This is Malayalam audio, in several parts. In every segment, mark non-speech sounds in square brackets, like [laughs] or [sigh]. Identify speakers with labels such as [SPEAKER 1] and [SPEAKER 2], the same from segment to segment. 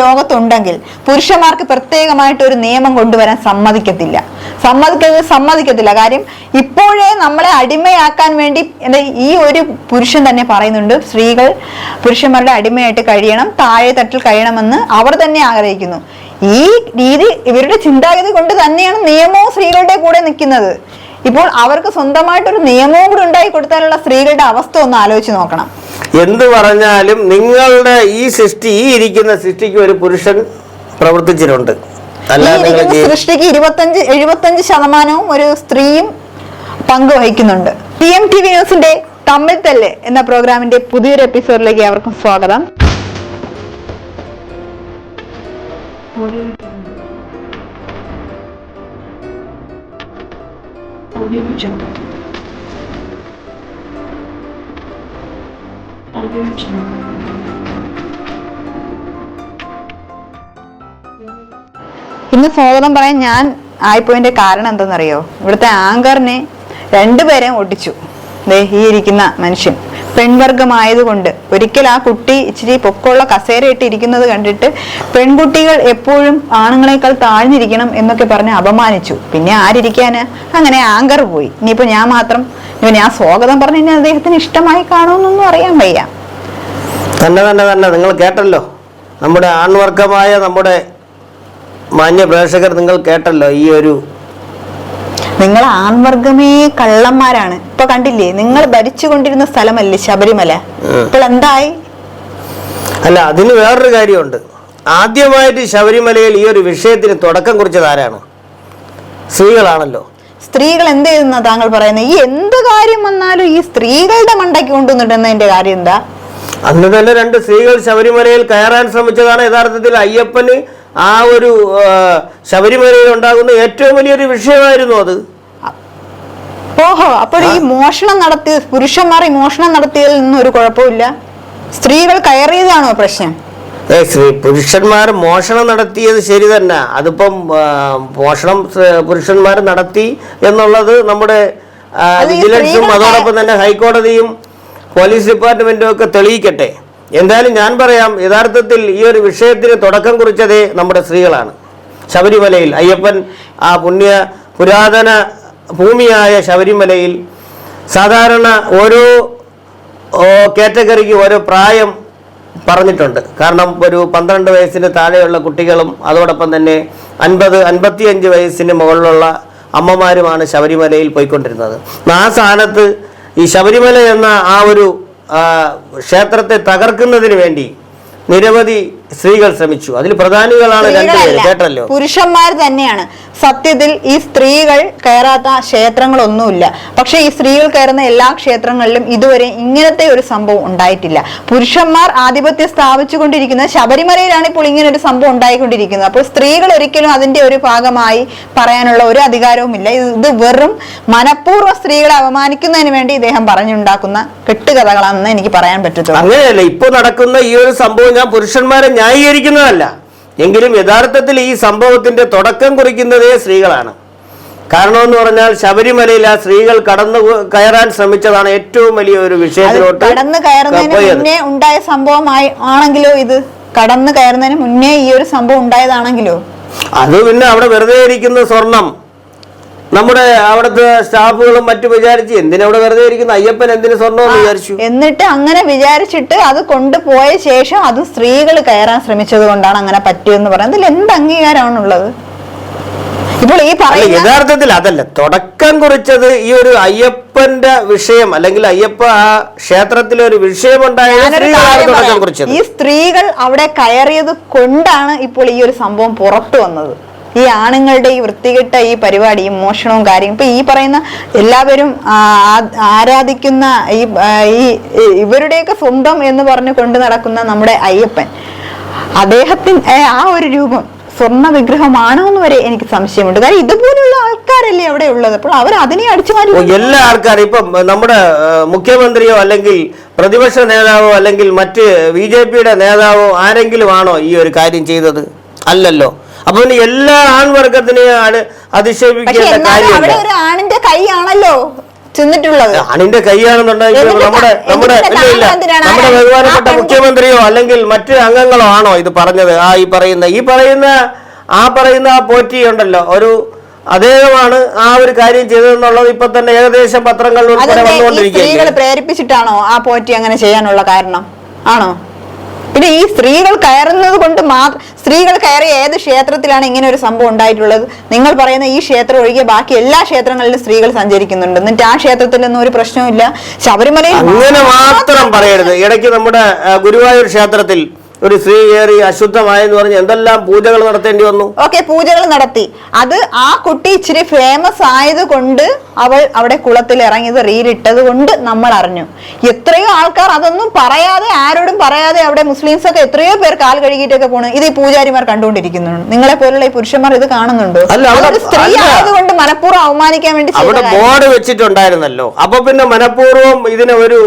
[SPEAKER 1] ലോകത്തുണ്ടെങ്കിൽ പുരുഷന്മാർക്ക് പ്രത്യേകമായിട്ട് ഒരു നിയമം കൊണ്ടുവരാൻ സമ്മതിക്കത്തില്ല. സമ്മതിക്ക സമ്മതിക്കത്തില്ല. കാര്യം ഇപ്പോഴേ നമ്മളെ അടിമയാക്കാൻ വേണ്ടി ഈ ഒരു പുരുഷൻ തന്നെ പറയുന്നുണ്ട് സ്ത്രീകൾ പുരുഷന്മാരുടെ അടിമയായിട്ട് കഴിയണം താഴെ തട്ടിൽ കഴിയണമെന്ന് അവർ തന്നെ ആഗ്രഹിക്കുന്നു. ഈ രീതി ഇവരുടെ ചിന്താഗതി കൊണ്ട് തന്നെയാണ് നിയമവും സ്ത്രീകളുടെ കൂടെ നിൽക്കുന്നത്. ഇപ്പോൾ അവർക്ക് സ്വന്തമായിട്ടൊരു നിയമവും കൂടി ഉണ്ടായി കൊടുത്താലുള്ള സ്ത്രീകളുടെ അവസ്ഥ ഒന്ന് ആലോചിച്ച് നോക്കണം.
[SPEAKER 2] എന്ത് പറഞ്ഞാലും നിങ്ങളുടെ ഈ സൃഷ്ടി ഈ ഇരിക്കുന്ന സൃഷ്ടിക്ക് ഒരു പുരുഷൻ പ്രവർത്തിച്ചിട്ടുണ്ട്.
[SPEAKER 1] സൃഷ്ടിക്ക് ഇരുപത്തഞ്ച് എഴുപത്തഞ്ച് ശതമാനവും ഒരു സ്ത്രീയും പങ്കുവഹിക്കുന്നുണ്ട് ടി എം ടി വി ന്യൂസിന്റെ തമ്മിൽ തല്ല് എന്ന പ്രോഗ്രാമിന്റെ പുതിയൊരു എപ്പിസോഡിലേക്ക് അവർക്കും സ്വാഗതം. ഇന്ന് സ്വാഗതം പറയാൻ ഞാൻ ആയിപ്പോയിന്റെ കാരണം എന്തെന്നറിയോ? ഇവിടുത്തെ ആങ്കറിനെ രണ്ടുപേരെയും ഒട്ടിച്ചു ഈ ഇരിക്കുന്ന മനുഷ്യൻ. പെൺവർഗമായതുകൊണ്ട് ഒരിക്കൽ ആ കുട്ടി ഇച്ചിരി പൊക്കമുള്ള കസേരയിട്ട് ഇരിക്കുന്നത് കണ്ടിട്ട് പെൺകുട്ടികൾ എപ്പോഴും ആണുങ്ങളെക്കാൾ താഴ്ന്നിരിക്കണം എന്നൊക്കെ പറഞ്ഞ് അപമാനിച്ചു. പിന്നെ ആരിരിക്കാന്? അങ്ങനെ ആങ്കർ പോയി. ഇനിയിപ്പോ ഞാൻ മാത്രം ഇനിയിപ്പോ ഞാൻ സ്വാഗതം പറഞ്ഞു കഴിഞ്ഞാൽ അദ്ദേഹത്തിന് ഇഷ്ടമായി കാണുമെന്നൊന്നും അറിയാൻ വയ്യ.
[SPEAKER 2] തന്നെ തന്നെ തന്നെ. നിങ്ങൾ കേട്ടല്ലോ. നമ്മുടെ ആൺവർഗമായ നമ്മുടെ മാന്യ പ്രേക്ഷകർ നിങ്ങൾ കേട്ടല്ലോ ഈ ഒരു
[SPEAKER 1] നിങ്ങൾ ആൺവർഗമേ കള്ളന്മാരാണ്. ഇപ്പൊ കണ്ടില്ലേ നിങ്ങൾ ഭരിച്ചുകൊണ്ടിരുന്ന സ്ഥലമല്ലേ ശബരിമല. ഇപ്പോൾ എന്തായി?
[SPEAKER 2] അല്ല അതിന് വേറൊരു കാര്യമുണ്ട്. ആദ്യമായിട്ട് ശബരിമലയിൽ ഈ ഒരു വിഷയത്തിന് തുടക്കം കുറിച്ചത് ആരാണ്? സ്ത്രീകളാണല്ലോ.
[SPEAKER 1] സ്ത്രീകൾ എന്ത് ചെയ്യുന്ന താങ്കൾ പറയുന്നത്? ഈ എന്ത് കാര്യം വന്നാലും ഈ സ്ത്രീകളുടെ മണ്ടയ്ക്ക് കൊണ്ടുവന്നിട്ടുന്നതിന്റെ കാര്യം എന്താ?
[SPEAKER 2] അന്ന് തന്നെ രണ്ട് സ്ത്രീകൾ ശബരിമലയിൽ കയറാൻ ശ്രമിച്ചതാണ്. യഥാർത്ഥത്തിൽ അയ്യപ്പന് ആ ഒരു ശബരിമലയിൽ ഉണ്ടാകുന്ന ഏറ്റവും വലിയൊരു വിഷയമായിരുന്നു അത്.
[SPEAKER 1] ഓഹോ അപ്പോൾ ഈ മോഷണം നടത്തിയ പുരുഷന്മാർ ഈ മോഷണം നടത്തിയതിൽ നിന്നും ഒരു കുഴപ്പമില്ല. സ്ത്രീകൾ കയറിയതാണോ പ്രശ്നം?
[SPEAKER 2] ഏ സ്ത്രീ പുരുഷന്മാർ മോഷണം നടത്തിയത് ശരി തന്നെ. അതിപ്പം മോഷണം പുരുഷന്മാർ നടത്തി എന്നുള്ളത് നമ്മുടെ വിജിലൻസും അതോടൊപ്പം തന്നെ ഹൈക്കോടതിയും പോലീസ് ഡിപ്പാർട്ട്മെന്റും ഒക്കെ തെളിയിക്കട്ടെ. എന്തായാലും ഞാൻ പറയാം യഥാർത്ഥത്തിൽ ഈ ഒരു വിഷയത്തിന് തുടക്കം കുറിച്ചതേ നമ്മുടെ സ്ത്രീകളാണ്. ശബരിമലയിൽ അയ്യപ്പൻ ആ പുണ്യ പുരാതന ഭൂമിയായ ശബരിമലയിൽ സാധാരണ ഓരോ കാറ്റഗറിക്ക് ഓരോ പ്രായം പറഞ്ഞിട്ടുണ്ട്. കാരണം ഒരു പന്ത്രണ്ട് വയസ്സിന് താഴെയുള്ള കുട്ടികളും അതോടൊപ്പം തന്നെ അൻപത് അൻപത്തിയഞ്ച് വയസ്സിന് മുകളിലുള്ള അമ്മമാരുമാണ് ശബരിമലയിൽ പോയിക്കൊണ്ടിരുന്നത്. ആ സ്ഥാനത്ത് ഈ ശബരിമല എന്ന ആ ഒരു ക്ഷേത്രത്തെ തകർക്കുന്നതിന് വേണ്ടി നിരവധി സ്ത്രീകൾ ശ്രമിച്ചു. അതിൽ പ്രധാനികളാണ് രണ്ടുപേര് കേട്ടല്ലോ?
[SPEAKER 1] പുരുഷന്മാർ തന്നെയാണ്. സത്യത്തിൽ ഈ സ്ത്രീകൾ കയറാത്ത ക്ഷേത്രങ്ങളൊന്നുമില്ല. പക്ഷെ ഈ സ്ത്രീകൾ കയറുന്ന എല്ലാ ക്ഷേത്രങ്ങളിലും ഇതുവരെ ഇങ്ങനത്തെ ഒരു സംഭവം ഉണ്ടായിട്ടില്ല. പുരുഷന്മാർ ആധിപത്യം സ്ഥാപിച്ചുകൊണ്ടിരിക്കുന്ന ശബരിമലയിലാണ് ഇപ്പോൾ ഇങ്ങനെ ഒരു സംഭവം ഉണ്ടായിക്കൊണ്ടിരിക്കുന്നത്. അപ്പോൾ സ്ത്രീകൾ ഒരിക്കലും അതിന്റെ ഒരു ഭാഗമായി പറയാനുള്ള ഒരു അധികാരവുമില്ല. ഇത് ഇത് വെറും മനഃപൂർവം സ്ത്രീകളെ അപമാനിക്കുന്നതിന് വേണ്ടി ഇദ്ദേഹം പറഞ്ഞുണ്ടാക്കുന്ന കെട്ടുകഥകളാണെന്ന് എനിക്ക് പറയാൻ പറ്റത്തുള്ളൂ.
[SPEAKER 2] അങ്ങനെയല്ല ഇപ്പൊ നടക്കുന്ന ഈ ഒരു സംഭവം ഞാൻ പുരുഷന്മാരെ ന്യായീകരിക്കുന്നതല്ല. എങ്കിലും യഥാർത്ഥത്തിൽ ഈ സംഭവത്തിന്റെ തുടക്കം കുറിക്കുന്നതേ സ്ത്രീകളാണ്. കാരണമെന്ന് പറഞ്ഞാൽ ശബരിമലയിൽ ആ സ്ത്രീകൾ കടന്നു കയറാൻ ശ്രമിച്ചതാണ് ഏറ്റവും വലിയ ഒരു വിഷയത്തിലോട്ട്
[SPEAKER 1] കടന്നു കയറുന്നതിന് ഉണ്ടായ സംഭവമായി ആണെങ്കിലോ ഇത്? കടന്നു കയറുന്നതിന് മുന്നേ ഈ ഒരു സംഭവം ഉണ്ടായതാണെങ്കിലോ?
[SPEAKER 2] അത് പിന്നെ അവിടെ വെറുതെ ഇരിക്കുന്ന സ്വർണം. നമ്മുടെ അവിടുത്തെ സ്റ്റാഫുകളും മറ്റു വിചാരിച്ച് എന്തിനവിടെ വെറുതെ ഇരിക്കുന്ന? അയ്യപ്പൻ എന്തിനു സ്വർണം വിചാരിച്ചു?
[SPEAKER 1] എന്നിട്ട് അങ്ങനെ വിചാരിച്ചിട്ട് അത് കൊണ്ടുപോയ ശേഷം അത് സ്ത്രീകൾ കയറാൻ ശ്രമിച്ചത് കൊണ്ടാണ് അങ്ങനെ പറ്റിയെന്ന് പറയുന്നത്. ഇതിൽ എന്ത് അംഗീകാരമാണുള്ളത്? ഇപ്പോൾ ഈ പറയുന്ന
[SPEAKER 2] യഥാർത്ഥത്തിൽ അതല്ല. തുടക്കം കുറിച്ചത് ഈ ഒരു അയ്യപ്പന്റെ വിഷയം അല്ലെങ്കിൽ അയ്യപ്പ ആ ക്ഷേത്രത്തിലെ ഒരു വിഷയമുണ്ടായ തുടക്കം കുറിച്ചത്.
[SPEAKER 1] ഈ സ്ത്രീകൾ അവിടെ കയറിയത് കൊണ്ടാണ് ഇപ്പോൾ ഈ ഒരു സംഭവം പുറത്തു വന്നത്. ഈ ആണുങ്ങളുടെ ഈ വൃത്തികെട്ട ഈ പരിപാടി മോഷണവും കാര്യം ഇപ്പൊ ഈ പറയുന്ന എല്ലാവരും ആരാധിക്കുന്ന ഈ ഈ ഈ ഇവരുടെയൊക്കെ സ്വന്തം എന്ന് പറഞ്ഞ് കൊണ്ടു നടക്കുന്ന നമ്മുടെ അയ്യപ്പൻ അദ്ദേഹത്തിന് ആ ഒരു രൂപം സ്വർണ വിഗ്രഹമാണോ എന്ന് വരെ എനിക്ക് സംശയമുണ്ട്. കാരണം ഇതുപോലുള്ള ആൾക്കാരല്ലേ അവിടെ ഉള്ളത്? അപ്പോൾ അവർ അതിനെ അടിച്ചു മാറ്റി
[SPEAKER 2] എല്ലാ ആൾക്കാരും ഇപ്പം നമ്മുടെ മുഖ്യമന്ത്രിയോ അല്ലെങ്കിൽ പ്രതിപക്ഷ നേതാവോ അല്ലെങ്കിൽ മറ്റ് ബി ജെ പിയുടെ നേതാവോ ആരെങ്കിലും ആണോ ഈ ഒരു കാര്യം ചെയ്തത്? അല്ലല്ലോ. അപ്പൊ എല്ലാ ആൺവർഗത്തിനെയും ആണ്
[SPEAKER 1] അവിടെ
[SPEAKER 2] കാര്യമില്ല.
[SPEAKER 1] ഒരു ആണിന്റെ കൈയാണല്ലോ ചെന്നിട്ടുള്ളത്.
[SPEAKER 2] ആണിന്റെ കൈയാണെന്നുണ്ടെങ്കിൽ നമ്മുടെ നമ്മുടെ ഇല്ല നമ്മുടെ ബഹുമാനപ്പെട്ട മുഖ്യമന്ത്രിയോ അല്ലെങ്കിൽ മറ്റ് അംഗങ്ങളോ ആണോ ഇത് പറഞ്ഞത്? ആ ഈ പറയുന്ന ഈ പറയുന്ന ആ പറയുന്ന ആ പോറ്റി ഉണ്ടല്ലോ. ഒരു അദ്ദേഹമാണ് ആ ഒരു കാര്യം ചെയ്തതെന്നുള്ളത് ഇപ്പൊ തന്നെ ഏകദേശം പത്രങ്ങളിൽ ഉൾപ്പെടെ വന്നുകൊണ്ടിരിക്കുകയാണ്
[SPEAKER 1] പ്രേരിപ്പിച്ചിട്ടാണോ ആ പോറ്റി അങ്ങനെ ചെയ്യാനുള്ള കാരണം? ആണോ? പിന്നെ ഈ സ്ത്രീകൾ കയറുന്നത് കൊണ്ട് മാത്രം സ്ത്രീകൾ കയറിയ ഏത് ക്ഷേത്രത്തിലാണ് ഇങ്ങനെ ഒരു സംഭവം ഉണ്ടായിട്ടുള്ളത്? നിങ്ങൾ പറയുന്ന ഈ ക്ഷേത്രം ഒഴികെ ബാക്കി എല്ലാ ക്ഷേത്രങ്ങളിലും സ്ത്രീകൾ സഞ്ചരിക്കുന്നുണ്ട്. എന്നിട്ട് ആ ക്ഷേത്രത്തിലൊന്നും ഒരു പ്രശ്നവുമില്ല. ശബരിമലയിൽ
[SPEAKER 2] അങ്ങനെ മാത്രം പറയരുത്. ഇടയ്ക്ക് നമ്മുടെ ഗുരുവായൂർ ക്ഷേത്രത്തിൽ ഒരു സ്ത്രീ കയറി അശുദ്ധമായെന്ന് പറഞ്ഞ് എന്തെല്ലാം പൂജകൾ നടത്തേണ്ടി വന്നു?
[SPEAKER 1] ഓക്കെ പൂജകൾ നടത്തി. അത് ആ കുട്ടി ഇച്ചിരി ഫേമസ് ആയത് കൊണ്ട് അവൾ അവിടെ കുളത്തിൽ ഇറങ്ങിയത് റീലിട്ടത് കൊണ്ട് നമ്മൾ അറിഞ്ഞു. എത്രയോ ആൾക്കാർ അതൊന്നും പറയാതെ ആരോടും പറയാതെ അവിടെ മുസ്ലിംസ് ഒക്കെ എത്രയോ പേർ കാൽ കഴുകിയിട്ടൊക്കെ പോണു. ഇത് ഈ പൂജാരിമാർ കണ്ടുകൊണ്ടിരിക്കുന്നു നിങ്ങളെ പോലുള്ള ഈ പുരുഷന്മാർ ഇത് കാണുന്നുണ്ടോ? സ്ത്രീ. ആയതുകൊണ്ട് മനഃപൂർവം അവമാനിക്കാൻ വേണ്ടി
[SPEAKER 2] അവിടെ. ബോർഡ് വെച്ചിട്ടുണ്ടായിരുന്നല്ലോ. അപ്പൊ പിന്നെ മനഃപൂർവം ഇതിനെ ഒരു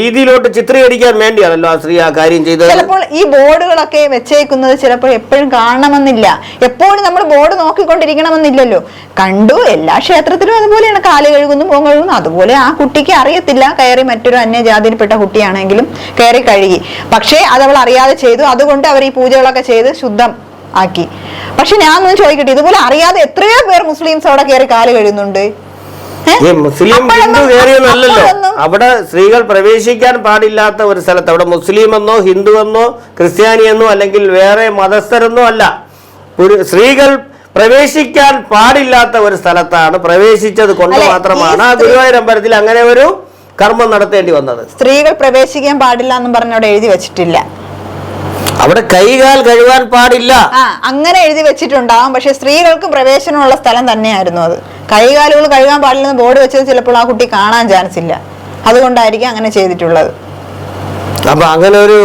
[SPEAKER 2] രീതിയിലോട്ട് ചിത്രീകരിക്കാൻ വേണ്ടിയാണല്ലോ ആ സ്ത്രീ ആ കാര്യം ചെയ്തത്.
[SPEAKER 1] ചിലപ്പോൾ ഈ ബോർഡുകളൊക്കെ വെച്ചേക്കുന്നത് ചിലപ്പോൾ എപ്പോഴും കാണണമെന്നില്ല. എപ്പോഴും നമ്മൾ ബോർഡ് നോക്കിക്കൊണ്ടിരിക്കണമെന്നില്ലല്ലോ. കണ്ടു എല്ലാ ക്ഷേത്രത്തിലും അതുപോലെയാണ് കാൽ കഴുകുന്നു പോം കഴുകുന്നു. അതുപോലെ ആ കുട്ടിക്ക് അറിയത്തില്ല കയറി മറ്റൊരു അന്യജാതിയിൽപ്പെട്ട കുട്ടിയാണെങ്കിലും കയറി കഴുകി. പക്ഷേ അത് അവൾ അറിയാതെ ചെയ്തു. അതുകൊണ്ട് അവർ ഈ പൂജകളൊക്കെ ചെയ്ത് ശുദ്ധം ആക്കി. പക്ഷെ ഞാൻ ഒന്ന് ചോദിക്കട്ടെ ഇതുപോലെ അറിയാതെ എത്രയോ പേർ മുസ്ലിംസ് അവിടെ കയറി കാൽ കഴുകുന്നുണ്ട്?
[SPEAKER 2] ഈ മുസ്ലിം ഹിന്ദു കയറിയെന്നല്ലല്ലോ. അവിടെ സ്ത്രീകൾ പ്രവേശിക്കാൻ പാടില്ലാത്ത ഒരു സ്ഥലത്ത് അവിടെ മുസ്ലിം എന്നോ ഹിന്ദു എന്നോ ക്രിസ്ത്യാനി എന്നോ അല്ലെങ്കിൽ വേറെ മതസ്ഥരെന്നോ അല്ല. ഒരു സ്ത്രീകൾ പ്രവേശിക്കാൻ പാടില്ലാത്ത ഒരു സ്ഥലത്താണ് പ്രവേശിച്ചത് കൊണ്ട് മാത്രമാണ് ആ ഗുരുവായൂർ അമ്പലത്തിൽ അങ്ങനെ ഒരു കർമ്മം നടത്തേണ്ടി വന്നത്.
[SPEAKER 1] സ്ത്രീകൾ പ്രവേശിക്കാൻ പാടില്ല എന്ന് പറഞ്ഞവിടെ എഴുതി വെച്ചിട്ടില്ല.
[SPEAKER 2] അവിടെ കൈകാൽ കഴുകാൻ പാടില്ല.
[SPEAKER 1] അങ്ങനെ എഴുതി വെച്ചിട്ടുണ്ടാവും. പക്ഷെ സ്ത്രീകൾക്ക് പ്രവേശനമുള്ള സ്ഥലം തന്നെയായിരുന്നു അത്. കൈകാലുകൾ കഴുകാൻ പാടില്ലെന്ന് ബോർഡ് വെച്ചത് ചിലപ്പോൾ ആ കുട്ടി കാണാൻ ചാൻസ് ഇല്ല. അതുകൊണ്ടായിരിക്കും അങ്ങനെ ചെയ്തിട്ടുള്ളത്.
[SPEAKER 2] അപ്പൊ അങ്ങനെ ഒരു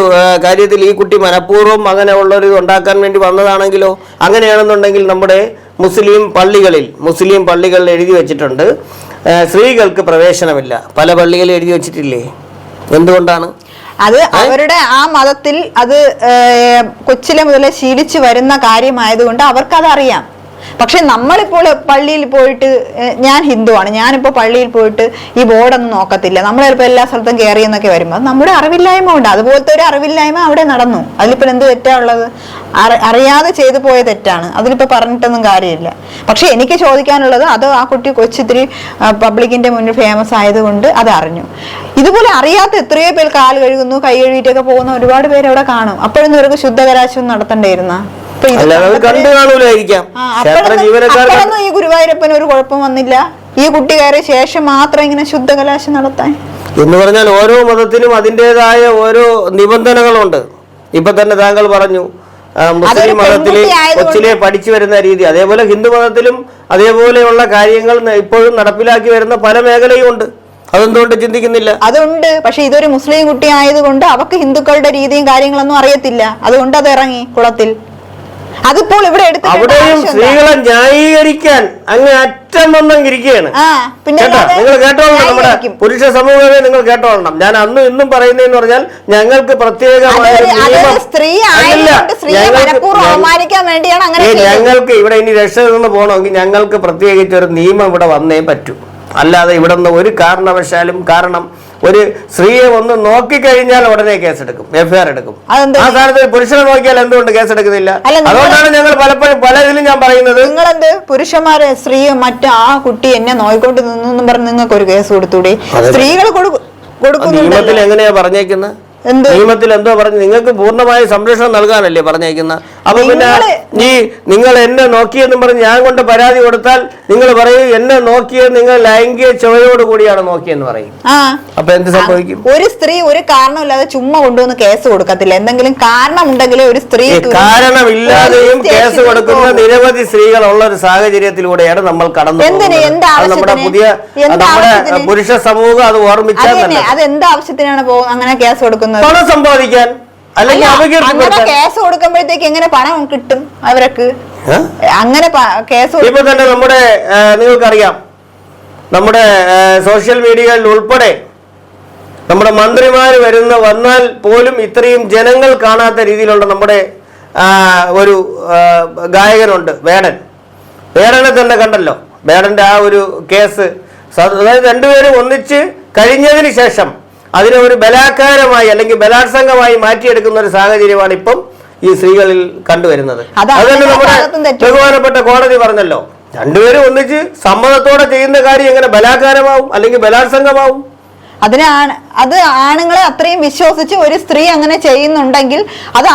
[SPEAKER 2] കാര്യത്തിൽ ഈ കുട്ടി മനഃപൂർവം അങ്ങനെ ഉള്ള ഒരു ഉണ്ടാക്കാൻ വേണ്ടി വന്നതാണെങ്കിലോ അങ്ങനെയാണെന്നുണ്ടെങ്കിൽ നമ്മുടെ മുസ്ലിം പള്ളികളിൽ മുസ്ലിം പള്ളികളിൽ എഴുതി വെച്ചിട്ടുണ്ട് സ്ത്രീകൾക്ക് പ്രവേശനമില്ല. പല പള്ളികളിൽ എഴുതി വെച്ചിട്ടില്ലേ? എന്തുകൊണ്ടാണ്?
[SPEAKER 1] അത് അവരുടെ ആ മതത്തിൽ അത് കൊച്ചിലെ മുതലേ ശീലിച്ചു വരുന്ന കാര്യമായതുകൊണ്ട് അവർക്കത് അറിയാം പക്ഷെ നമ്മളിപ്പോൾ പള്ളിയിൽ പോയിട്ട് ഞാൻ ഹിന്ദുവാണ് ഞാനിപ്പോൾ പള്ളിയിൽ പോയിട്ട് ഈ ബോർഡൊന്നും നോക്കത്തില്ല. നമ്മൾ ചിലപ്പോൾ എല്ലാ സ്ഥലത്തും കയറി എന്നൊക്കെ വരുമ്പോൾ നമ്മുടെ അറിവില്ലായ്മ ഉണ്ട്. അതുപോലത്തെ ഒരു അറിവില്ലായ്മ അവിടെ നടന്നു. അതിലിപ്പോൾ എന്ത് തെറ്റാണുള്ളത് അറിയാതെ ചെയ്തു പോയ തെറ്റാണ്. അതിലിപ്പോൾ പറഞ്ഞിട്ടൊന്നും കാര്യമില്ല. പക്ഷെ എനിക്ക് ചോദിക്കാനുള്ളത് അത് ആ കുട്ടി കൊച്ചിത്തിരി പബ്ലിക്കിന്റെ മുന്നിൽ ഫേമസ് ആയതുകൊണ്ട് അത് അറിഞ്ഞു. ഇതുപോലെ അറിയാത്ത എത്രയോ പേർ കാൽ കഴുകുന്നു കൈ കഴുകിയിട്ടൊക്കെ പോകുന്ന ഒരുപാട് പേര് അവിടെ കാണും. അപ്പോഴൊന്നും ഇവർക്ക് ശുദ്ധകരാശം നടത്തണ്ടായിരുന്ന
[SPEAKER 2] അല്ലാതെ കണ്ടു കാണൂലായിരിക്കാം. ക്ഷേത്ര
[SPEAKER 1] ഈ ഗുരുവായൂരപ്പന് ഒരു കുഴപ്പം വന്നില്ല. ഈ കുട്ടി കയറിയ ശേഷം മാത്രം ഇങ്ങനെ ശുദ്ധകലാശം നടത്താൻ.
[SPEAKER 2] എന്ന് പറഞ്ഞാൽ ഓരോ മതത്തിനും അതിന്റെതായ ഓരോ നിബന്ധനകളുണ്ട്. ഇപ്പൊ തന്നെ താങ്കൾ പറഞ്ഞു മുസ്ലിം
[SPEAKER 1] മതത്തിൽ
[SPEAKER 2] കൊച്ചിലെ പഠിച്ചു വരുന്ന രീതി അതേപോലെ ഹിന്ദു മതത്തിലും അതേപോലെയുള്ള കാര്യങ്ങൾ ഇപ്പോഴും നടപ്പിലാക്കി വരുന്ന പല മേഖലയും ഉണ്ട്. അതെന്തുകൊണ്ട് ചിന്തിക്കുന്നില്ല?
[SPEAKER 1] അതുണ്ട്. പക്ഷെ ഇതൊരു മുസ്ലിം കുട്ടി ആയതുകൊണ്ട് അവക്ക് ഹിന്ദുക്കളുടെ രീതിയും കാര്യങ്ങളൊന്നും അറിയത്തില്ല. അതുകൊണ്ട് അത് ഇറങ്ങി കുളത്തിൽ. അതിപ്പോൾ ഇവിടെ എടുത്ത്
[SPEAKER 2] അവിടെയും സ്ത്രീകളെ ന്യായീകരിക്കാൻ അങ്ങ് അറ്റം വന്നും ഇരിക്കുകയാണ്
[SPEAKER 1] ആ പിന്നെ
[SPEAKER 2] കേട്ടോ? നിങ്ങൾ കേട്ടോളണം നമ്മുടെ പുരുഷ സമൂഹമേ നിങ്ങൾ കേട്ടോളണം. ഞാൻ അന്നും ഇന്നും പറയുന്നതെന്ന് പറഞ്ഞാൽ ഞങ്ങൾക്ക് പ്രത്യേകമായ ഞങ്ങൾക്ക് ഇവിടെ ഇനി രക്ഷ നിന്ന് പോകണമെങ്കിൽ ഞങ്ങൾക്ക് പ്രത്യേകിച്ച് ഒരു നിയമം ഇവിടെ വന്നേ പറ്റൂ. അല്ലാതെ ഇവിടെ നിന്ന് ഒരു കാരണവശാലും കാരണം ഒരു സ്ത്രീയെ ഒന്ന് നോക്കിക്കഴിഞ്ഞാൽ ഉടനെ കേസെടുക്കും എഫ്ഐആർ എടുക്കും? ആ സ്ഥാനത്ത് പുരുഷനെ നോക്കിയാൽ എന്തുകൊണ്ട് കേസെടുക്കുന്നില്ല?
[SPEAKER 1] എടുക്കുന്നില്ല
[SPEAKER 2] അതുകൊണ്ടാണ് ഞങ്ങൾ പലപ്പോഴും പല ഇതിലും ഞാൻ പറയുന്നത്.
[SPEAKER 1] നിങ്ങളെന്ത്? പുരുഷന്മാരെ സ്ത്രീയെ മറ്റേ ആ കുട്ടി എന്നെ നോയിക്കൊണ്ട് നിന്നു പറഞ്ഞ് നിങ്ങൾക്ക് ഒരു കേസ് കൊടുത്തൂടെ. സ്ത്രീകൾ
[SPEAKER 2] നിയമത്തിൽ എങ്ങനെയാ പറഞ്ഞേക്കുന്നത്
[SPEAKER 1] എന്ത്?
[SPEAKER 2] നിയമത്തിൽ എന്തോ പറഞ്ഞു നിങ്ങൾക്ക് പൂർണമായ സംരക്ഷണം നൽകാനല്ലേ പറഞ്ഞേക്കുന്ന? അപ്പൊ പിന്നെ ഈ നിങ്ങൾ എന്നെ നോക്കിയെന്നും പറഞ്ഞ് ഞാൻ കൊണ്ട് പരാതി കൊടുത്താൽ നിങ്ങൾ പറയും എന്നെ നോക്കിയത് നിങ്ങൾ ലൈംഗിക ചുവയോട് കൂടിയാണ് നോക്കിയെന്ന് പറയും. അപ്പൊ എന്ത് സംഭവിക്കും?
[SPEAKER 1] ഒരു സ്ത്രീ ഒരു കാരണമില്ലാതെ ചുമ്മാ കൊണ്ടുവന്ന് കേസ് കൊടുക്കത്തില്ല. എന്തെങ്കിലും കാരണം ഉണ്ടെങ്കിലേ ഒരു സ്ത്രീ
[SPEAKER 2] കാരണമില്ലാതെയും കേസ് കൊടുക്കുന്ന നിരവധി സ്ത്രീകൾ ഉള്ള ഒരു സാഹചര്യത്തിലൂടെയാണ് നമ്മൾ കടന്നു നമ്മുടെ പുതിയ നമ്മുടെ പുരുഷ സമൂഹം അത് ഓർമ്മിച്ചാൽ
[SPEAKER 1] അത് എന്താവശ്യത്തിനാണ് അങ്ങനെ കേസ് കൊടുക്കുന്നത്?
[SPEAKER 2] പണം സമ്പാദിക്കാൻ. അല്ലെങ്കിൽ
[SPEAKER 1] അങ്ങനെ കേസ് കൊടുക്കുമ്പോഴത്തേക്ക് എങ്ങനെ പണം കിട്ടും അവർക്ക്? അങ്ങനെ കേസ്
[SPEAKER 2] ഇപ്പൊ തന്നെ നമ്മുടെ നിങ്ങൾക്കറിയാം. നമ്മുടെ സോഷ്യൽ മീഡിയകളിൽ ഉൾപ്പെടെ നമ്മുടെ മന്ത്രിമാർ വരുന്ന വന്നാൽ പോലും ഇത്രയും ജനങ്ങൾ കാണാത്ത രീതിയിലുള്ള നമ്മുടെ ഒരു ഗായകനുണ്ട് വേടൻ. വേടനെ തന്നെ കണ്ടല്ലോ. വേടന്റെ ആ ഒരു കേസ്. അതായത് രണ്ടുപേരും ഒന്നിച്ച് കഴിഞ്ഞതിന് ശേഷം അതിനെ ഒരു ബലാത്കാരമായി അല്ലെങ്കിൽ ബലാത്സംഗമായി മാറ്റിയെടുക്കുന്ന ഒരു സാഹചര്യമാണ് ഇപ്പം ഈ സ്ത്രീകളിൽ കണ്ടുവരുന്നത്.
[SPEAKER 1] അതുകൊണ്ട്
[SPEAKER 2] നമ്മുടെ ബഹുമാനപ്പെട്ട കോടതി പറഞ്ഞല്ലോ രണ്ടുപേരും ഒന്നിച്ച് സമ്മതത്തോടെ ചെയ്യുന്ന കാര്യം എങ്ങനെ ബലാത്കാരമാവും അല്ലെങ്കിൽ ബലാത്സംഗമാവും?
[SPEAKER 1] അതിന് ആണ് അത് ആണുങ്ങളെ അത്രയും വിശ്വസിച്ച് ഒരു സ്ത്രീ അങ്ങനെ ചെയ്യുന്നുണ്ടെങ്കിൽ അത്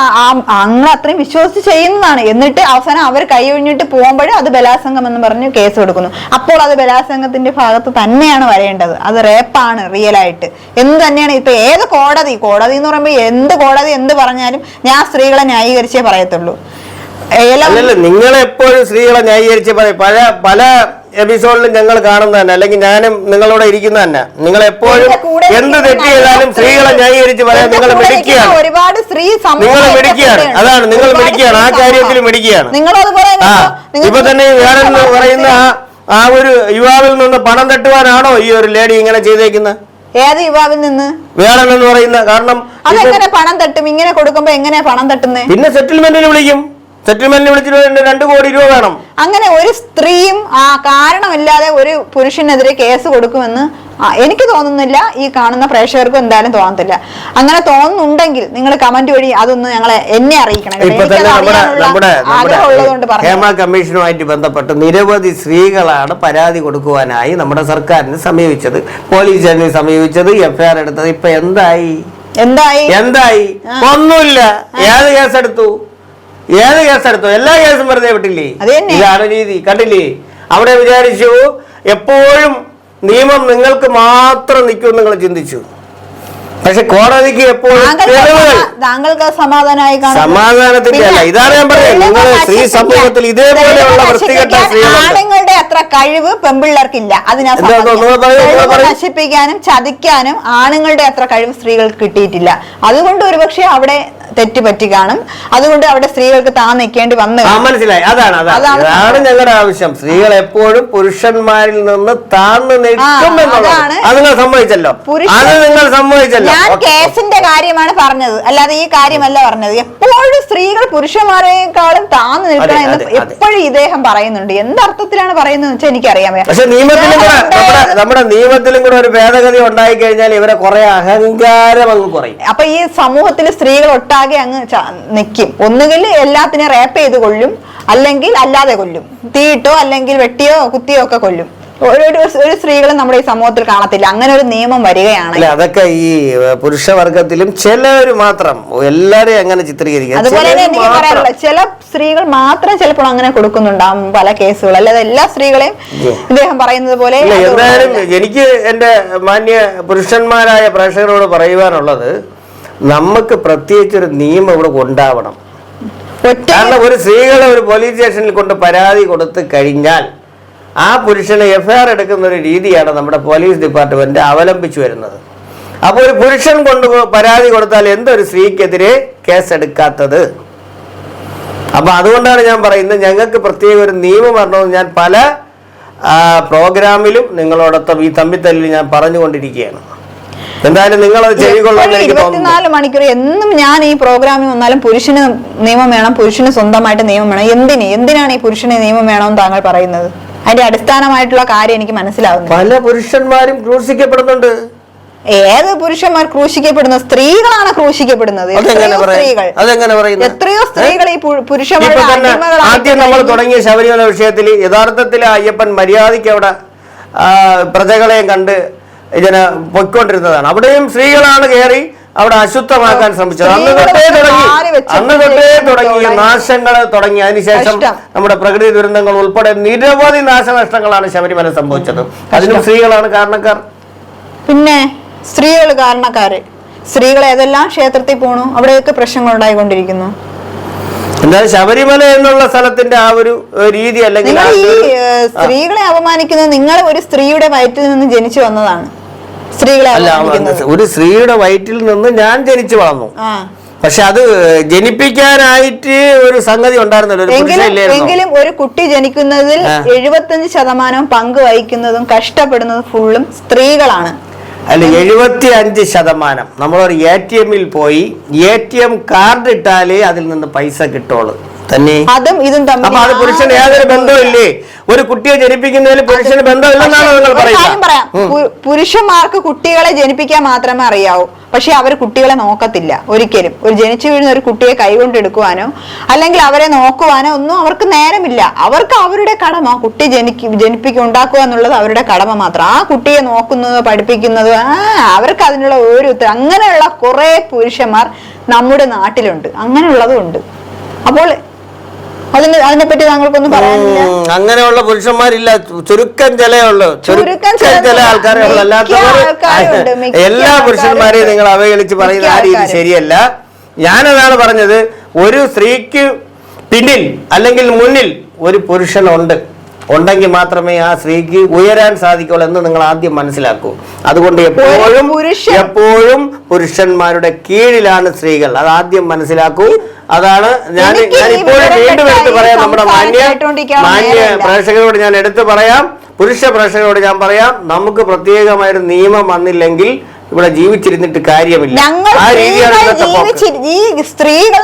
[SPEAKER 1] ആണുങ്ങളെ അത്രയും വിശ്വസിച്ച് ചെയ്യുന്നതാണ്. എന്നിട്ട് അവസാനം അവർ കൈയൊഴിഞ്ഞിട്ട് പോകുമ്പോഴേ അത് ബലാസംഗം എന്ന് പറഞ്ഞ് കേസ് കൊടുക്കുന്നു. അപ്പോൾ അത് ബലാസംഗത്തിന്റെ ഭാഗത്ത് തന്നെയാണ് വരേണ്ടത്. അത് റേപ്പാണ് റിയൽ ആയിട്ട്. എന്ത് തന്നെയാണ്? ഇപ്പൊ ഏത് കോടതി? കോടതി എന്ന് പറയുമ്പോൾ എന്ത് കോടതി എന്ത് പറഞ്ഞാലും ഞാൻ സ്ത്രീകളെ ന്യായീകരിച്ചേ പറയത്തുള്ളൂ.
[SPEAKER 2] നിങ്ങൾ എപ്പോഴും സ്ത്രീകളെ ന്യായീകരിച്ച് പറയും. പല പല എപ്പിസോഡിലും ഞങ്ങൾ കാണുന്ന തന്നെ. അല്ലെങ്കിൽ ഞാനും നിങ്ങളോട് ഇരിക്കുന്ന തന്നെ. നിങ്ങൾ എപ്പോഴും എന്ത് തെറ്റ് ചെയ്താലും സ്ത്രീകളെ ന്യായീകരിച്ച് പറയാൻ നിങ്ങൾ മിടിക്കുകയാണ്
[SPEAKER 1] ഒരുപാട് സ്ത്രീ
[SPEAKER 2] നിങ്ങൾ മിടിക്കുകയാണ് അതാണ് നിങ്ങൾ മിടിക്കുകയാണ് ആ കാര്യത്തിൽ. മിടിക്കുകയാണ് ആ ഇപ്പൊ തന്നെ വേറെ പറയുന്ന ആ ഒരു യുവാവിൽ നിന്ന് പണം തട്ടുവാനാണോ ഈ ഒരു ലേഡി ഇങ്ങനെ ചെയ്തേക്കുന്നത്?
[SPEAKER 1] ഏത് യുവാവിൽ നിന്ന്?
[SPEAKER 2] വേറെന്ന് പറയുന്ന കാരണം
[SPEAKER 1] അതെങ്ങനെ പണം തട്ടും? ഇങ്ങനെ കൊടുക്കുമ്പോ എങ്ങനെയാ പണം തട്ടുന്നത്
[SPEAKER 2] പിന്നെ സെറ്റിൽമെന്റിന് വിളിക്കും. സെറ്റിൽമെന്റിന് വിളിച്ചിട്ട് രണ്ട് കോടി രൂപ വേണം.
[SPEAKER 1] അങ്ങനെ ഒരു സ്ത്രീയും ആ കാരണമില്ലാതെ ഒരു പുരുഷനെതിരെ കേസ് കൊടുക്കുമെന്ന് എനിക്ക് തോന്നുന്നില്ല. ഈ കാണുന്ന പ്രേക്ഷകർക്കും എന്തായാലും തോന്നത്തില്ല. അങ്ങനെ തോന്നുന്നുണ്ടെങ്കിൽ നിങ്ങൾ കമന്റ് വഴി അതൊന്ന് ഞങ്ങളെ എന്നെ അറിയിക്കണം.
[SPEAKER 2] ഹേമ കമ്മീഷനുമായിട്ട് ബന്ധപ്പെട്ട് നിരവധി സ്ത്രീകളാണ് പരാതി കൊടുക്കുവാനായി നമ്മുടെ സർക്കാരിനെ സമീപിച്ചത്. പോലീസ് സ്റ്റേഷനെ സമീപിച്ചത് എഫ്ഐആർ എടുത്തത്. ഇപ്പൊ എന്തായി?
[SPEAKER 1] എന്തായി?
[SPEAKER 2] എന്തായി? ഒന്നുമില്ല. ഏത് കേസെടുത്തു? ഏത് കേസെടുത്തു എല്ലാ കേസും വെറുതെ വിട്ടില്ലേ. ഇതാണ് രീതി. കണ്ടില്ലേ? അവിടെ വിചാരിച്ചു എപ്പോഴും നിയമം നിങ്ങൾക്ക് മാത്രം നിൽക്കും നിങ്ങൾ ചിന്തിച്ചു. പക്ഷെ കോടതിക്ക് എപ്പോഴും
[SPEAKER 1] താങ്കൾക്ക് സമാധാനമായി.
[SPEAKER 2] സമാധാനത്തിന്റെ അല്ല. ഇതാണ് ഞാൻ
[SPEAKER 1] പറയുന്നത്
[SPEAKER 2] നിങ്ങൾ സ്ത്രീ സമൂഹത്തിൽ ഇതേപോലെയുള്ള വൃത്തികെട്ട സ്ത്രീകളുടെ.
[SPEAKER 1] ആണുങ്ങളുടെ അത്ര കഴിവ് പെമ്പിള്ളേർക്കില്ല അതിനാ
[SPEAKER 2] എന്താ,
[SPEAKER 1] സമ്മതിക്കാം.
[SPEAKER 2] ഒന്നുകൂടെ പറയൂ, ഒന്നുകൂടെ
[SPEAKER 1] തെളിവ്
[SPEAKER 2] പറയൂ.
[SPEAKER 1] നശിപ്പിക്കാനും ചതിക്കാനും ആണുങ്ങളുടെ അത്ര കഴിവ് സ്ത്രീകൾക്ക് കിട്ടിയിട്ടില്ല അതുകൊണ്ട് ഒരുപക്ഷെ അവിടെ തെറ്റ് പറ്റി കാണും അതുകൊണ്ട് അവിടെ സ്ത്രീകൾക്ക് താൻ നിൽക്കേണ്ടി വന്നു.
[SPEAKER 2] മനസ്സിലായി അതാണ് അതാണ്
[SPEAKER 1] അതാണ്
[SPEAKER 2] അതാണ് ഞങ്ങളുടെ ആവശ്യം സ്ത്രീകൾ എപ്പോഴും പുരുഷന്മാരിൽ നിന്ന് താന്ന് നിൽക്കും എന്നുള്ളത് അത് നിങ്ങൾ സമ്മതിച്ചല്ലോ അത് നിങ്ങൾ സമ്മതിച്ചല്ലോ
[SPEAKER 1] ഞാൻ. കേസിന്റെ കാര്യമാണ് പറഞ്ഞത്. അല്ലാതെ ഈ കാര്യമല്ല പറഞ്ഞത്. എപ്പോഴും സ്ത്രീകൾ പുരുഷന്മാരെക്കാളും താന്നു നിൽക്കണം എന്ന്. എപ്പോഴും ഇദ്ദേഹം പറയുന്നുണ്ട്. എന്തർത്ഥത്തിലാണ് പറയുന്നത് വെച്ചാൽ എനിക്കറിയാൻ വയ്യ.
[SPEAKER 2] പക്ഷെ നിയമത്തിലും കൂടെ
[SPEAKER 1] ഞാൻ
[SPEAKER 2] നമ്മുടെ നമ്മുടെ നിയമത്തിലും കൂടെ ഒരു ഭേദഗതി ഉണ്ടായി കഴിഞ്ഞാൽ ഇവരെ കുറെ അഹങ്കാരം അങ്ങ് കുറയും.
[SPEAKER 1] അപ്പൊ ഈ സമൂഹത്തിൽ സ്ത്രീകൾ ഒട്ടാകെ അങ്ങ് നിൽക്കും ഒന്നുകിൽ എല്ലാത്തിനെയും റേപ്പ് ചെയ്ത് കൊല്ലും അല്ലെങ്കിൽ അല്ലാതെ കൊല്ലും. തീയിട്ടോ അല്ലെങ്കിൽ വെട്ടിയോ കുത്തിയോ ഒക്കെ കൊല്ലും. ഒരു സ്ത്രീകളും നമ്മുടെ ഈ സമൂഹത്തിൽ കാണത്തില്ല. അങ്ങനെ ഒരു നിയമം വരികയാണ്
[SPEAKER 2] അതൊക്കെ ഈ പുരുഷവർഗത്തിലും ചിലവര് മാത്രം എല്ലാരെയും അങ്ങനെ ചിത്രീകരിക്കുക.
[SPEAKER 1] അതുപോലെ തന്നെ
[SPEAKER 2] ചിലര്
[SPEAKER 1] എനിക്ക് പറയാനുള്ള ചില സ്ത്രീകൾ മാത്രം ചിലപ്പോൾ അങ്ങനെ കൊടുക്കുന്നുണ്ടാവും പല കേസുകൾ. അല്ലാതെ എല്ലാ സ്ത്രീകളെയും ഇദ്ദേഹം പറയുന്നത് പോലെ
[SPEAKER 2] എന്തായാലും എനിക്ക് എന്റെ മാന്യ പുരുഷന്മാരായ പ്രേക്ഷകരോട് പറയുവാനുള്ളത് നമുക്ക് പ്രത്യേകിച്ചൊരു നിയമം ഇവിടെ കൊണ്ടാവണം.
[SPEAKER 1] ഒറ്റ
[SPEAKER 2] കാരണം ഒരു സ്ത്രീകളെ ഒരു പോലീസ് സ്റ്റേഷനിൽ കൊണ്ട് പരാതി കൊടുത്തു കഴിഞ്ഞാൽ ആ പുരുഷന് എഫ്ഐആർ എടുക്കുന്ന ഒരു രീതിയാണ് നമ്മുടെ പോലീസ് ഡിപ്പാർട്ട്മെന്റ് അവലംബിച്ചു വരുന്നത്. അപ്പോൾ ഒരു പുരുഷൻ കൊണ്ട് പരാതി കൊടുത്താൽ എന്തൊരു സ്ത്രീക്കെതിരെ കേസ് എടുക്കാത്തത് അപ്പൊ അതുകൊണ്ടാണ് ഞാൻ പറയുന്നത് ഞങ്ങൾക്ക് പ്രത്യേക ഒരു നിയമം വരണമെന്ന് ഞാൻ പല പ്രോഗ്രാമിലും നിങ്ങളോടൊപ്പം ഈ തമ്മിത്തല്ലിൽ ഞാൻ പറഞ്ഞുകൊണ്ടിരിക്കുകയാണ്. എന്തായാലും നിങ്ങൾ
[SPEAKER 1] ഇരുപത്തിനാല് മണിക്കൂർ എന്നും ഞാൻ ഈ പ്രോഗ്രാമിൽ വന്നാലും പുരുഷന് നിയമം വേണം പുരുഷന് സ്വന്തമായിട്ട് നിയമം വേണം. എന്തിന്? എന്തിനാണ് ഈ പുരുഷന് നിയമം വേണമെന്ന് താങ്കൾ പറയുന്നത്? അതിന്റെ അടിസ്ഥാനമായിട്ടുള്ള കാര്യം എനിക്ക് മനസ്സിലാവുന്നു
[SPEAKER 2] പല പുരുഷന്മാരും ക്രൂശിക്കപ്പെടുന്നുണ്ട്.
[SPEAKER 1] ഏത് പുരുഷന്മാർ ക്രൂശിക്കപ്പെടുന്നത് സ്ത്രീകളാണ് ക്രൂശിക്കപ്പെടുന്നത്? സ്ത്രീകൾ. എത്രയോ സ്ത്രീകൾ ഈ പുരുഷന്മാരുടെ
[SPEAKER 2] ആദ്യം നമ്മൾ തുടങ്ങിയ ശബരിമല വിഷയത്തിൽ യഥാർത്ഥത്തിൽ അയ്യപ്പൻ മര്യാദയ്ക്ക് അവിടെ പ്രജകളെയും കണ്ട് ഇതിനെ പൊയ്ക്കൊണ്ടിരുന്നതാണ്. അവിടെയും സ്ത്രീകളാണ് കയറി അവിടെ അശുദ്ധമാക്കാൻ ശ്രമിച്ചത്. അന്ന് തൊട്ടേ തുടങ്ങി. അന്ന് തൊട്ടേ തുടങ്ങിയ
[SPEAKER 1] തുടങ്ങി.
[SPEAKER 2] നാശങ്ങൾ തുടങ്ങി. അതിനുശേഷം നമ്മുടെ പ്രകൃതി ദുരന്തങ്ങൾ ഉൾപ്പെടെ നിരവധി നാശനഷ്ടങ്ങളാണ് ശബരിമല സംഭവിച്ചത്. അതിനും സ്ത്രീകളാണ് കാരണക്കാർ.
[SPEAKER 1] പിന്നെ സ്ത്രീകൾ കാരണക്കാര്. സ്ത്രീകൾ ഏതെല്ലാം ക്ഷേത്രത്തിൽ പോണു? അവിടെയൊക്കെ പ്രശ്നങ്ങൾ ഉണ്ടായിക്കൊണ്ടിരിക്കുന്നു.
[SPEAKER 2] എന്തായാലും ശബരിമല എന്നുള്ള സ്ഥലത്തിന്റെ ആ ഒരു രീതി അല്ലെങ്കിൽ
[SPEAKER 1] സ്ത്രീകളെ അപമാനിക്കുന്നത് നിങ്ങൾ ഒരു സ്ത്രീയുടെ വയറ്റിൽ നിന്ന് ജനിച്ചു വന്നതാണ്. സ്ത്രീകളെ
[SPEAKER 2] അല്ല ഒരു സ്ത്രീയുടെ വയറ്റിൽ നിന്ന് ഞാൻ ജനിച്ചു വളർന്നു. പക്ഷെ അത് ജനിപ്പിക്കാനായിട്ട് ഒരു സംഗതി ഉണ്ടായിരുന്നല്ലോ ഒരു
[SPEAKER 1] എങ്കിലും ഒരു കുട്ടി ജനിക്കുന്നതിൽ. എഴുപത്തഞ്ച് ശതമാനം പങ്ക് വഹിക്കുന്നതും കഷ്ടപ്പെടുന്നതും ഫുള്ളും സ്ത്രീകളാണ്.
[SPEAKER 2] അല്ല എഴുപത്തി അഞ്ച് ശതമാനം. നമ്മളൊരു എ ടി എമ്മിൽ പോയി എ ടി എം കാർഡ് ഇട്ടാലേ അതിൽ നിന്ന് പൈസ കിട്ടുള്ളൂ. തന്നെ.
[SPEAKER 1] അതും ഇതും തമ്മിൽ
[SPEAKER 2] അപ്പൊ അത് പുരുഷന് യാതൊരു ബന്ധമില്ലേ ഒരു കുട്ടിയെ ജനിപ്പിക്കുന്നതിൽ പുരുഷന് ബന്ധമില്ലെന്നാണ് നിങ്ങൾ
[SPEAKER 1] പറയാം.
[SPEAKER 2] പറയുന്നത്
[SPEAKER 1] പുരുഷന്മാർക്ക് കുട്ടികളെ ജനിപ്പിക്കാൻ മാത്രമേ അറിയാവൂ. പക്ഷെ അവർ കുട്ടികളെ നോക്കത്തില്ല ഒരിക്കലും. ഒരു ജനിച്ചു വീഴുന്ന ഒരു കുട്ടിയെ കൈകൊണ്ടെടുക്കുവാനോ അല്ലെങ്കിൽ അവരെ നോക്കുവാനോ ഒന്നും അവർക്ക് നേരമില്ല. അവർക്ക് അവരുടെ കടമ കുട്ടി ജനിക്ക് ജനിപ്പിക്കുക ഉണ്ടാക്കുക എന്നുള്ളത് അവരുടെ കടമ മാത്രം. ആ കുട്ടിയെ നോക്കുന്നതോ പഠിപ്പിക്കുന്നതോ ആ അവർക്ക് അതിനുള്ള ഒരു ഉത്തരം. അങ്ങനെയുള്ള കുറെ പുരുഷന്മാർ നമ്മുടെ നാട്ടിലുണ്ട്. അങ്ങനെയുള്ളതും ഉണ്ട്. അപ്പോൾ അതിന് അതിനെപ്പറ്റി താങ്കൾക്കൊന്നും പറയാനില്ല.
[SPEAKER 2] അങ്ങനെയുള്ള പുരുഷന്മാരില്ല. ചുരുക്കം ചിലേ ഉള്ളൂ.
[SPEAKER 1] ചുരുക്കം
[SPEAKER 2] ചില ആൾക്കാരെ ഉള്ളൂ. [laughs] എല്ലാ പുരുഷന്മാരെയും നിങ്ങൾ അവഹേളിച്ച് പറയുന്ന ആ രീതി ശരിയല്ല. ഞാനതാണ് പറഞ്ഞത് ഒരു സ്ത്രീക്ക് പിന്നിൽ അല്ലെങ്കിൽ മുന്നിൽ ഒരു പുരുഷനുണ്ട്. ഉണ്ടെങ്കിൽ മാത്രമേ ആ സ്ത്രീക്ക് ഉയരാൻ സാധിക്കുള്ളൂ എന്ന് നിങ്ങൾ ആദ്യം മനസ്സിലാക്കൂ. അതുകൊണ്ട് എപ്പോഴും എപ്പോഴും പുരുഷന്മാരുടെ കീഴിലാണ് സ്ത്രീകൾ. അത് ആദ്യം മനസ്സിലാക്കൂ. അതാണ് ഞാൻ ഞാൻ ഇപ്പോഴും വീണ്ടും എടുത്ത് പറയാം. നമ്മുടെ മാന്യ മാന്യ പ്രേക്ഷകരോട് ഞാൻ എടുത്തു പറയാം. പുരുഷ പ്രേക്ഷകരോട് ഞാൻ പറയാം. നമുക്ക് പ്രത്യേകമായൊരു നിയമം വന്നില്ലെങ്കിൽ ഇവിടെ ജീവിച്ചിരുന്നിട്ട് കാര്യമില്ല.
[SPEAKER 1] ഞങ്ങൾ ഈ സ്ത്രീകൾ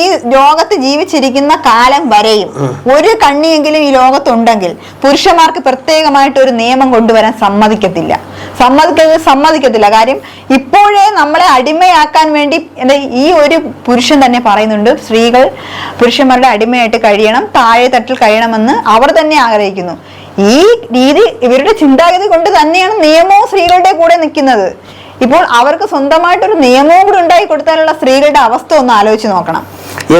[SPEAKER 1] ഈ ലോകത്ത് ജീവിച്ചിരിക്കുന്ന കാലം വരെയും ഒരു കണ്ണിയെങ്കിലും ഈ ലോകത്തുണ്ടെങ്കിൽ പുരുഷന്മാർക്ക് പ്രത്യേകമായിട്ട് ഒരു നിയമം കൊണ്ടുവരാൻ സമ്മതിക്കത്തില്ല. സമ്മതിക്കത് സമ്മതിക്കത്തില്ല. കാര്യം ഇപ്പോഴേ നമ്മളെ അടിമയാക്കാൻ വേണ്ടി ഈ ഒരു പുരുഷൻ തന്നെ പറയുന്നുണ്ട് സ്ത്രീകൾ പുരുഷന്മാരുടെ അടിമയായിട്ട് കഴിയണം താഴെ തട്ടിൽ കഴിയണമെന്ന് അവർ തന്നെ ആഗ്രഹിക്കുന്നു. ഈ രീതി ഇവരുടെ ചിന്താഗതി കൊണ്ട് തന്നെയാണ് നിയമവും സ്ത്രീകളുടെ കൂടെ നിൽക്കുന്നത്. ഇപ്പോൾ അവർക്ക് സ്വന്തമായിട്ട് ഒരു നിയമവും കൂടി ഉണ്ടായി കൊടുത്താലുള്ള സ്ത്രീകളുടെ അവസ്ഥ ഒന്ന് ആലോചിച്ച് നോക്കണം.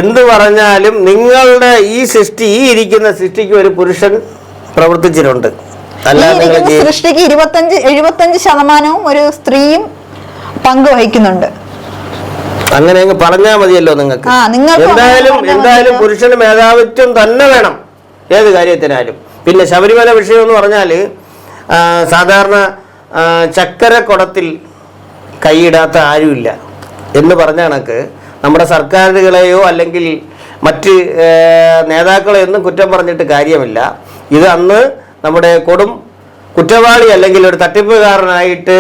[SPEAKER 2] എന്ത് പറഞ്ഞാലും നിങ്ങളുടെ ഈ സൃഷ്ടി ഈ ഇരിക്കുന്ന സൃഷ്ടിക്ക് ഒരു പുരുഷൻ പ്രവർത്തിച്ചിട്ടുണ്ട്.
[SPEAKER 1] സൃഷ്ടിക്ക് ഇരുപത്തഞ്ച് എഴുപത്തഞ്ച് ശതമാനവും ഒരു സ്ത്രീയും പങ്കുവഹിക്കുന്നുണ്ട്
[SPEAKER 2] അങ്ങനെ അങ്ങ് പറഞ്ഞാൽ മതിയല്ലോ നിങ്ങൾക്ക്. എന്തായാലും എന്തായാലും. പുരുഷന് മേധാവിത്വം തന്നെ വേണം. ഏത് കാര്യത്തിനായാലും. പിന്നെ ശബരിമല വിഷയം എന്ന് പറഞ്ഞാൽ സാധാരണ ചക്കര ചക്കരക്കുടത്തിൽ കൈയിടാത്ത ആരുമില്ല. എന്ന് പറഞ്ഞ കണക്ക് നമ്മുടെ സർക്കാരുകളെയോ അല്ലെങ്കിൽ മറ്റ് നേതാക്കളെയോ ഒന്നും കുറ്റം പറഞ്ഞിട്ട് കാര്യമില്ല. ഇത് അന്ന് നമ്മുടെ കൊടും കുറ്റവാളി അല്ലെങ്കിൽ ഒരു തട്ടിപ്പുകാരനായിട്ട്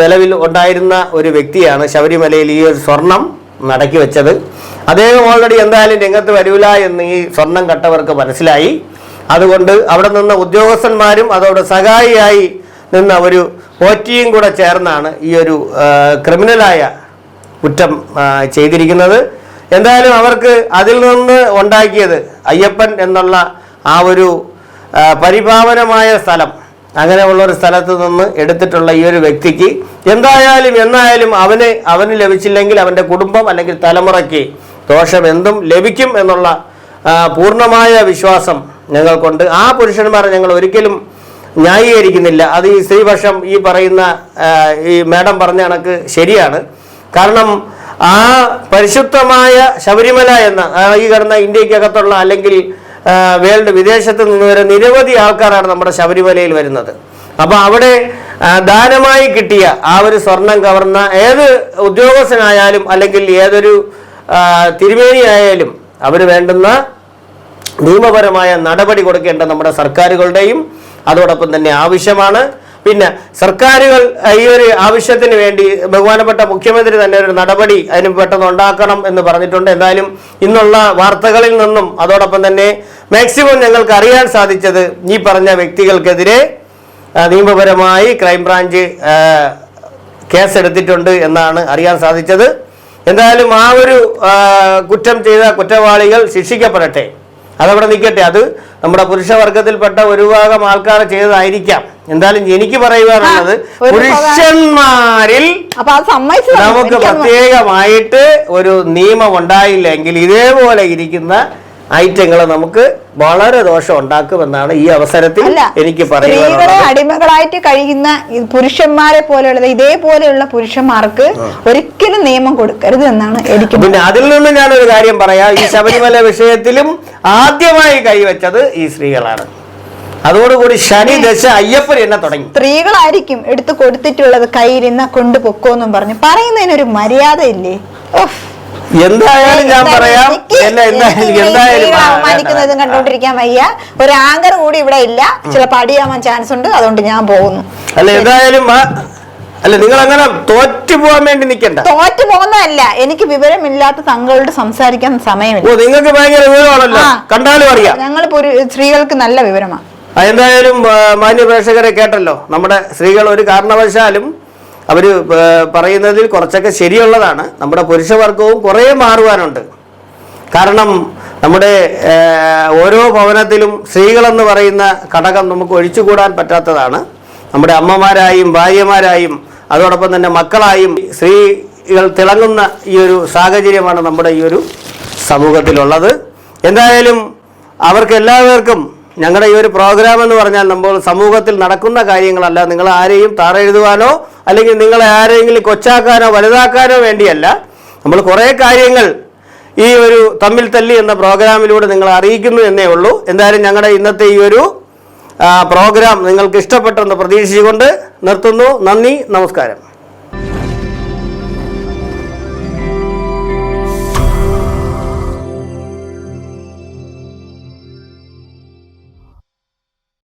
[SPEAKER 2] നിലവിൽ ഉണ്ടായിരുന്ന ഒരു വ്യക്തിയാണ് ശബരിമലയിൽ ഈ ഒരു സ്വർണം നടക്കി വെച്ചത്. അദ്ദേഹം ഓൾറെഡി എന്തായാലും രംഗത്ത് വരൂല എന്ന് ഈ സ്വർണം കട്ടവർക്ക് മനസ്സിലായി. അതുകൊണ്ട് അവിടെ നിന്ന് ഉദ്യോഗസ്ഥന്മാരും അതോടെ സഹായിയായി നിന്ന ഒരു പോറ്റിയും കൂടെ ചേർന്നാണ് ഈ ഒരു ക്രിമിനലായ കുറ്റം ചെയ്തിരിക്കുന്നത്. എന്തായാലും അവർക്ക് അതിൽ നിന്ന് ഉണ്ടാക്കിയത് അയ്യപ്പൻ എന്നുള്ള ആ ഒരു പരിഭാവനമായ സ്ഥലം അങ്ങനെയുള്ള ഒരു സ്ഥലത്ത് നിന്ന് എടുത്തിട്ടുള്ള ഈ ഒരു വ്യക്തിക്ക് എന്തായാലും എന്നായാലും അവന് അവന് ലഭിച്ചില്ലെങ്കിൽ അവന്റെ കുടുംബം അല്ലെങ്കിൽ തലമുറയ്ക്ക് ദോഷം എന്തും ലഭിക്കും എന്നുള്ള പൂർണമായ വിശ്വാസം ഞങ്ങൾക്കുണ്ട്. ആ പുരുഷന്മാരെ ഞങ്ങൾ ഒരിക്കലും ന്യായീകരിക്കുന്നില്ല. അത് ഈ സ്ത്രീപക്ഷം ഈ പറയുന്ന ഈ മാഡം പറഞ്ഞ കണക്ക് ശരിയാണ്. കാരണം ആ പരിശുദ്ധമായ ശബരിമല എന്ന ഈ കിടന്ന ഇന്ത്യക്കകത്തുള്ള അല്ലെങ്കിൽ വേൾഡ് വിദേശത്ത് നിന്ന് വരെ നിരവധി ആൾക്കാരാണ് നമ്മുടെ ശബരിമലയിൽ വരുന്നത്. അപ്പോൾ അവിടെ ദാനമായി കിട്ടിയ ആ ഒരു സ്വർണം കവർന്ന ഏത് ഉദ്യോഗസ്ഥനായാലും അല്ലെങ്കിൽ ഏതൊരു തിരുമേനിയായാലും അവർ വേണ്ടുന്ന നിയമപരമായ നടപടി കൊടുക്കേണ്ട നമ്മുടെ സർക്കാരുകളുടെയും അതോടൊപ്പം തന്നെ ആവശ്യമാണ്. പിന്നെ സർക്കാരുകൾ ഈ ഒരു ആവശ്യത്തിന് വേണ്ടി ബഹുമാനപ്പെട്ട മുഖ്യമന്ത്രി തന്നെ ഒരു നടപടി അതിന് പെട്ടെന്ന് ഉണ്ടാക്കണം എന്ന് പറഞ്ഞിട്ടുണ്ട്. എന്തായാലും ഇന്നുള്ള വാർത്തകളിൽ നിന്നും അതോടൊപ്പം തന്നെ മാക്സിമം ഞങ്ങൾക്ക് അറിയാൻ സാധിച്ചത് ഈ പറഞ്ഞ വ്യക്തികൾക്കെതിരെ നിയമപരമായി ക്രൈംബ്രാഞ്ച് കേസെടുത്തിട്ടുണ്ട് എന്നാണ് അറിയാൻ സാധിച്ചത്. എന്തായാലും ആ ഒരു കുറ്റം ചെയ്ത കുറ്റവാളികൾ ശിക്ഷിക്കപ്പെടട്ടെ. അതവിടെ നിൽക്കട്ടെ അത് നമ്മുടെ പുരുഷവർഗത്തിൽപ്പെട്ട ഒരു ഭാഗം ആൾക്കാർ ചെയ്തതായിരിക്കാം. എന്തായാലും എനിക്ക് പറയുവാനുള്ളത് പുരുഷന്മാരിൽ നമുക്ക് പ്രത്യേകമായിട്ട് ഒരു നിയമം ഉണ്ടായില്ലെങ്കിൽ ഇതേപോലെ ഇരിക്കുന്ന ഐറ്റങ്ങൾ നമുക്ക് വളരെ ദോഷം ഉണ്ടാക്കുമെന്നാണ് ഈ അവസരത്തിൽ എനിക്ക്
[SPEAKER 1] സ്ത്രീകളെ അടിമകളായിട്ട് കഴിയുന്ന പുരുഷന്മാരെ പോലെയുള്ള ഇതേപോലെയുള്ള പുരുഷന്മാർക്ക് ഒരിക്കലും നിയമം കൊടുക്കരുത് എന്നാണ് എനിക്ക്
[SPEAKER 2] പിന്നെ അതിൽ നിന്ന് ഞാനൊരു കാര്യം പറയാം. ഈ ശബരിമല വിഷയത്തിലും ആദ്യമായി കൈവച്ചത് ഈ സ്ത്രീകളാണ്. അതോടുകൂടി ശനി ദശ അയ്യപ്പൻ എന്നെ തുടങ്ങി.
[SPEAKER 1] സ്ത്രീകളായിരിക്കും എടുത്തു കൊടുത്തിട്ടുള്ളത് കയ്യിലിരുന്ന കൊണ്ടുപൊക്കോന്നും പറഞ്ഞു. പറയുന്നതിനൊരു മര്യാദ ഇല്ലേ.
[SPEAKER 2] എന്തായാലും ഞാൻ പറയാം. എന്തായാലും എന്തായാലും.
[SPEAKER 1] കണ്ടോണ്ടിരിക്കാൻ വയ്യ. ഒരു ആങ്കർ കൂടി ഇവിടെ ഇല്ല. ചിലപ്പോ അടിയാവാൻ ചാൻസ് ഉണ്ട്. അതുകൊണ്ട് ഞാൻ പോകുന്നു.
[SPEAKER 2] അല്ല എന്തായാലും അല്ല നിങ്ങൾ അങ്ങനെ തോറ്റു പോകാൻ വേണ്ടി നിൽക്കണ്ട
[SPEAKER 1] തോറ്റു പോകുന്നതല്ല. എനിക്ക് വിവരമില്ലാത്ത തങ്ങളോട് സംസാരിക്കാൻ
[SPEAKER 2] ഓ
[SPEAKER 1] സമയമില്ല
[SPEAKER 2] നിങ്ങൾക്ക് ഭയങ്കര വിവരമാണല്ലോ. കണ്ടാലും അറിയാം.
[SPEAKER 1] ഞങ്ങൾ സ്ത്രീകൾക്ക് നല്ല വിവരമാണ്
[SPEAKER 2] എന്തായാലും മാന്യ പ്രേക്ഷകരെ കേട്ടല്ലോ. നമ്മുടെ സ്ത്രീകൾ ഒരു കാരണവശാലും അവർ പറയുന്നതിൽ കുറച്ചൊക്കെ ശരിയുള്ളതാണ്. നമ്മുടെ പുരുഷവർഗവും കുറേ മാറുവാനുണ്ട്. കാരണം നമ്മുടെ ഓരോ ഭവനത്തിലും സ്ത്രീകളെന്ന് പറയുന്ന ഘടകം നമുക്ക് ഒഴിച്ചുകൂടാൻ പറ്റാത്തതാണ്. നമ്മുടെ അമ്മമാരായും ഭാര്യമാരായും അതോടൊപ്പം തന്നെ മക്കളായും സ്ത്രീകൾ തിളങ്ങുന്ന ഈ ഒരു സാഹചര്യമാണ് നമ്മുടെ ഈ ഒരു സമൂഹത്തിലുള്ളത്. എന്തായാലും അവർക്ക് എല്ലാവർക്കും ഞങ്ങളുടെ ഈ ഒരു പ്രോഗ്രാം എന്ന് പറഞ്ഞാൽ നമ്മൾ സമൂഹത്തിൽ നടക്കുന്ന കാര്യങ്ങളല്ല. നിങ്ങൾ ആരെയും താറെഴുതുവാനോ അല്ലെങ്കിൽ നിങ്ങളെ ആരെങ്കിലും കൊച്ചാക്കാനോ വലുതാക്കാനോ വേണ്ടിയല്ല നമ്മൾ കുറേ കാര്യങ്ങൾ ഈ ഒരു തമ്മിൽ തല്ലി എന്ന പ്രോഗ്രാമിലൂടെ നിങ്ങൾ അറിയിക്കുന്നു എന്നേ ഉള്ളൂ. എന്തായാലും ഞങ്ങളുടെ ഇന്നത്തെ ഈ ഒരു പ്രോഗ്രാം നിങ്ങൾക്ക് ഇഷ്ടപ്പെട്ടെന്ന് പ്രതീക്ഷിച്ചുകൊണ്ട് നിർത്തുന്നു. നന്ദി നമസ്കാരം.